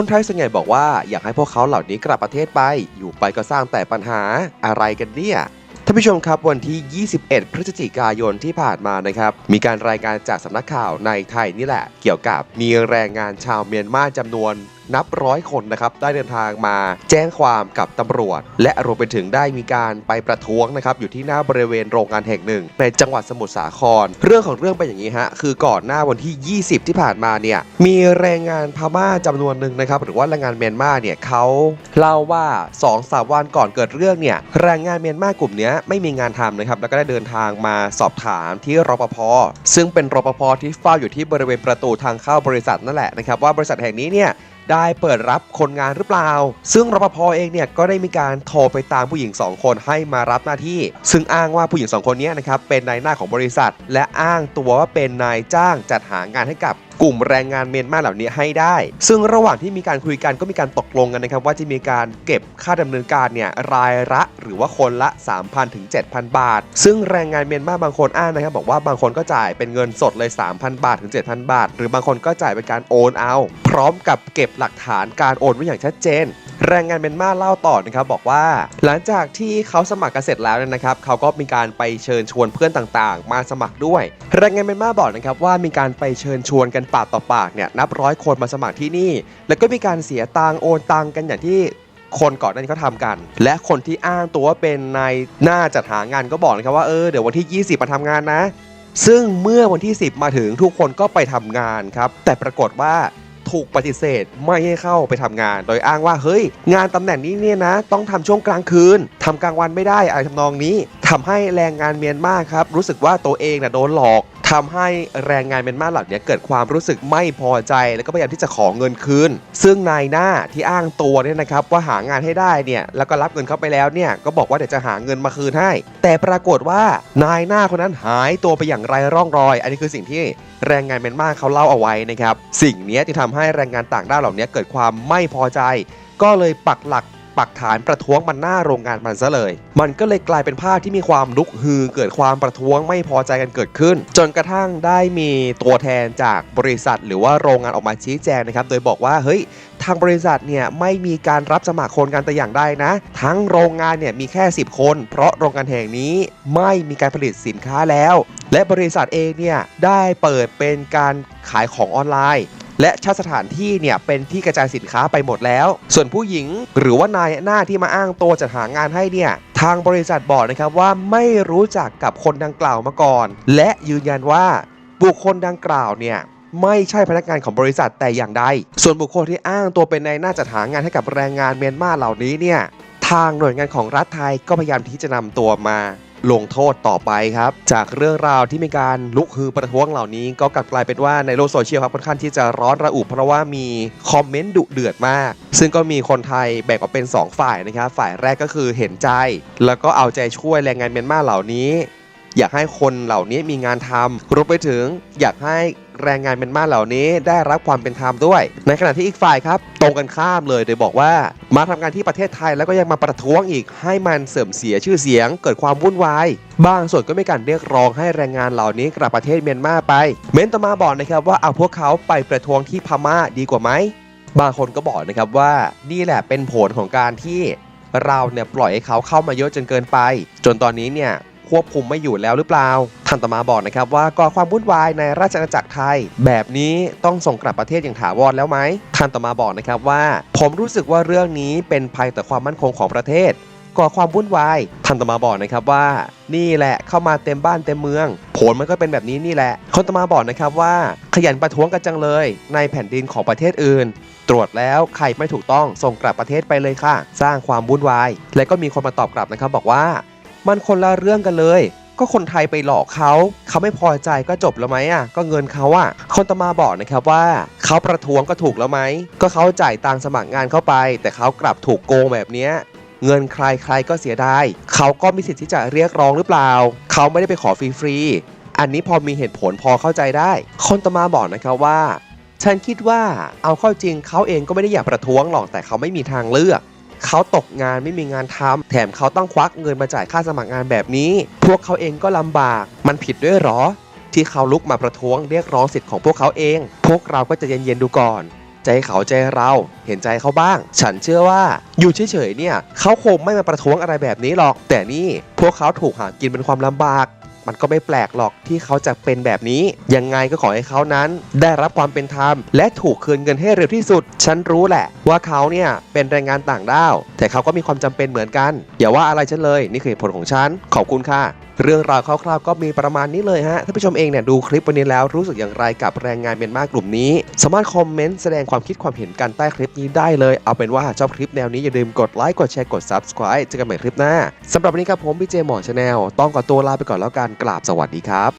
คนไทยส่วนใหญ่บอกว่าอยากให้พวกเขาเหล่านี้กลับประเทศไป อยู่ไปก็สร้างแต่ปัญหาอะไรกันเนี่ยท่านผู้ชมครับวันที่ 21 พฤศจิกายนที่ผ่านมานะครับ มีการรายงานจากสำนักข่าวในไทยนี่แหละ เกี่ยวกับมีแรงงานชาวเมียนมาจำนวน นับร้อยคนนะครับได้เดินทางมาแจ้งความกับตำรวจ และรวมไปถึงได้มีการไปประท้วงนะครับอยู่ที่หน้าบริเวณโรงงานแห่งหนึ่ง ในจังหวัดสมุทรสาคร เรื่องของเรื่องเป็นอย่างนี้ฮะคือก่อนหน้าวันที่ 20 ที่ผ่านมาเนี่ยมีแรงงานพม่าจำนวนหนึ่งนะครับหรือว่าแรงงานเมียนมาเนี่ยเขาเล่าว่า2อสาวันก่อนเกิดเรื่องเนี่ยแรงงานเมียนมากลุ่มนี้ไม่มีงานทำนะครับแล้วก็ได้เดินทางมาสอบถามที่รปภซึ่งเป็นรปภที่เฝ้าอยู่ที่บริเวณประตูทางเข้าบริษัทนั่นแหละนะครับว่าบริษัทแห่งนี้เนี่ย ได้เปิดรับคนงานหรือเปล่า ซึ่งรปภเองเนี่ยก็ได้มีการโทรไปตามผู้หญิง 2 คนให้มารับหน้าที่ ซึ่งอ้างว่าผู้หญิง 2 คนนี้นะครับเป็นนายหน้าของบริษัท และอ้างตัวว่าเป็นนายจ้างจัดหางานให้กับ กลุ่มแรงงานเมียนมาเหล่านี้ให้ได้ ซึ่งระหว่างที่มีการคุยกันก็มีการตกลงกันนะครับ ว่าจะมีการเก็บค่าดำเนินการเนี่ยรายละหรือว่าคนละ 3,000ถึง7,000 บาท ซึ่งแรงงานเมียนมาบางคนอ้างนะครับ บอกว่าบางคนก็จ่ายเป็นเงินสดเลย 3,000 บาทถึง 7,000 บาท หรือบางคนก็จ่ายเป็นการโอนเอา พร้อมกับเก็บหลักฐานการโอนไว้อย่างชัดเจนแรงงานเมียนมาเล่าต่อนะครับบอกว่า หลังจากที่เขาสมัครกันเสร็จแล้วนะครับเขาก็มีการไปเชิญชวนเพื่อนต่างๆ มาสมัครด้วย แรงงานเมียนมาบอกนะครับว่ามีการไปเชิญชวนกันปากต่อปากเนี่ยนับร้อยคนมาสมัครที่นี่ แล้วก็มีการเสียตังโอนตังกันอย่างที่คนก่อนหน้านี้เขาทำกัน และคนที่อ้างตัวว่าเป็นนายหน้าจัดหางานก็บอกนะครับว่าเออเดี๋ยววันที่ 20 มาทำงานนะ ซึ่งเมื่อวันที่ 10 มาถึงทุกคนก็ไปทำงานครับ แต่ปรากฏว่าถูกปฏิเสธไม่ให้เข้าไปทำงาน โดยอ้างว่าเฮ้ย งานตำแหน่งนี้เนี่ยนะ ต้องทำช่วงกลางคืนทำกลางวันไม่ได้อะไรทำนองนี้ทำให้แรงงานเมียนมาครับ รู้สึกว่าตัวเองนะโดนหลอก ทำให้แรงงานเมียนมาเหล่านี้เกิดความรู้สึกไม่พอใจ แล้วก็พยายามที่จะขอเงินคืน ซึ่งนายหน้าที่อ้างตัวเนี่ยนะครับว่าหางานให้ได้เนี่ยแล้วก็รับเงินเข้าไปแล้วเนี่ยก็บอกว่าเดี๋ยวจะหาเงินมาคืนให้ แต่ปรากฏว่านายหน้าคนนั้นหายตัวไปอย่างไรร่องรอย อันนี้คือสิ่งที่แรงงานเมียนมาเขาเล่าเอาไว้นะครับสิ่งนี้ที่ทำให้แรงงานต่างด้าวเหล่านี้เกิดความไม่พอใจ ก็เลยปักหลัก ปักฐานประท้วงมันหน้าโรงงานมันซะเลย มันก็เลยกลายเป็นภาพที่มีความลุกฮือเกิดความประท้วงไม่พอใจกันเกิดขึ้น จนกระทั่งได้มีตัวแทนจากบริษัท หรือว่าโรงงานออกมาชี้แจงนะครับ โดยบอกว่าเฮ้ยทางบริษัทเนี่ยไม่มีการรับสมัครคนกันแต่อย่างใดนะ ทั้งโรงงานเนี่ยมีแค่ 10 คน เพราะโรงงานแห่งนี้ไม่มีการผลิตสินค้าแล้ว และบริษัทเองเนี่ยได้เปิดเป็นการขายของออนไลน์ และชาสถานที่เนี่ยเป็นที่กระจายสินค้าไปหมดแล้ว ส่วนผู้หญิงหรือว่านายหน้าที่มาอ้างตัวจัดหางานให้เนี่ยทางบริษัทบอกนะครับว่าไม่รู้จักกับคนดังกล่าวมาก่อน และยืนยันว่าบุคคลดังกล่าวเนี่ยไม่ใช่พนักงานของบริษัทแต่อย่างใด ส่วนบุคคลที่อ้างตัวเป็นนายหน้าจัดหางานให้กับแรงงานเมียนมาเหล่านี้เนี่ยทางหน่วยงานของรัฐไทยก็พยายามที่จะนำตัวมา ลงโทษต่อไปครับ จากเรื่องราวที่มีการลุกฮือประท้วงเหล่านี้ก็กลับกลายเป็นว่าในโลกโซเชียลครับค่อนข้างที่จะร้อนระอุเพราะว่ามีคอมเมนต์ดุเดือดมาก ซึ่งก็มีคนไทยแบ่งออกเป็น 2 ฝ่ายนะครับ ฝ่ายแรกก็คือเห็นใจ แล้วก็เอาใจช่วยแรงงานเมียนมาเหล่านี้ อยากให้คนเหล่านี้มีงานทำรวมไปถึงอยากให้ แรงงานเมียนมาเหล่านี้ได้รับความเป็นธรรมด้วย ในขณะที่อีกฝ่ายครับตรงกันข้ามเลยโดยบอกว่า มาทำงานที่ประเทศไทยแล้วก็ยังมาประท้วงอีกให้มันเสื่อมเสียชื่อเสียง เกิดความวุ่นวายบางส่วนก็มีการเรียกร้องให้แรงงานเหล่านี้กลับประเทศเมียนมาไป เม้นต์ต่อมาบอกนะครับว่าเอาพวกเขาไปประท้วงที่พม่าดีกว่าไหมบางคนก็บอกนะครับว่านี่แหละเป็นผลของการที่เราเนี่ยปล่อยให้เขาเข้ามาเยอะจนเกินไป จนตอนนี้เนี่ย ควบคุมไม่อยู่แล้วหรือเปล่าท่านต่อมาบอกนะครับว่าก่อความวุ่นวายในราชอาณาจักรไทย แบบนี้ต้องส่งกลับประเทศอย่างถาวรแล้วไหมท่านต่อมาบอกนะครับว่า ผมรู้สึกว่าเรื่องนี้เป็นภัยต่อความมั่นคงของประเทศก่อความวุ่นวายท่านตมาบอกนะครับว่า นี่แหละเข้ามาเต็มบ้านเต็มเมือง ผลมันก็เป็นแบบนี้นี่แหละ คนตมาบอกนะครับว่า ขยันประท้วงกันจังเลย ในแผ่นดินของประเทศอื่น ตรวจแล้วใครไม่ถูกต้องส่งกลับประเทศไปเลยค่ะ สร้างความวุ่นวาย และก็มีคนมาตอบกลับนะครับบอกว่า มันคนละเรื่องกันเลย ก็คนไทยไปหลอกเขาเขาไม่พอใจก็จบแล้วไหมอะ ก็เงินเขาอะ คนตมาบอกนะครับว่าเขาประท้วงก็ถูกแล้วไหม ก็เขาจ่ายตังสมัครงานเข้าไป แต่เขากลับถูกโกงแบบเนี้ยเงินใครใครก็เสียดายเขาก็มีสิทธิ์ที่จะเรียกร้องหรือเปล่า เขาไม่ได้ไปขอฟรีๆ อันนี้พอมีเหตุผลพอเข้าใจได้ คนตมาบอกนะครับว่า ฉันคิดว่าเอาเข้าจริงเขาเองก็ไม่ได้อยากประท้วงหรอกแต่เขาไม่มีทางเลือก เขาตกงานไม่มีงานทำแถมเขาต้องควักเงินมาจ่ายค่าสมัครงานแบบนี้ พวกเขาเองก็ลำบาก มันผิดด้วยหรอ ที่เขาลุกมาประท้วงเรียกร้องสิทธิ์ของพวกเขาเอง พวกเราก็จะเย็นๆดูก่อนใจเขาใจเราเห็นใจเขาบ้าง ฉันเชื่อว่าอยู่เฉยๆเนี่ยเขาคงไม่มาประท้วงอะไรแบบนี้หรอก แต่นี่พวกเขาถูกหากินเป็นความลำบาก มันก็ไม่แปลกหรอกที่เขาจะเป็นแบบนี้ ยังไงก็ขอให้เขานั้น ได้รับความเป็นธรรม และถูกคืนเงินให้เร็วที่สุด ฉันรู้แหละ ว่าเขาเนี่ยเป็นแรงงานต่างด้าว แต่เขาก็มีความจำเป็นเหมือนกัน อย่าว่าอะไรฉันเลย นี่คือเหตุผลของฉัน ขอบคุณค่ะ เรื่องราวคร่าวๆก็มีประมาณนี้เลยฮะถ้าผู้ชมเองเนี่ยดูคลิปวันนี้แล้วรู้สึกอย่างไรกับแรงงานเมียนมากลุ่มนี้ สามารถคอมเมนต์แสดงความคิดความเห็นกันใต้คลิปนี้ได้เลย เอาเป็นว่าชอบคลิปแนวนี้อย่าลืมกดไลค์กดแชร์กด subscribe เจอกันใหม่คลิปหน้าสำหรับวันนี้ครับผมพี่เจหมอชาแนลต้องขอตัวลาไปก่อนแล้วกันกราบสวัสดีครับ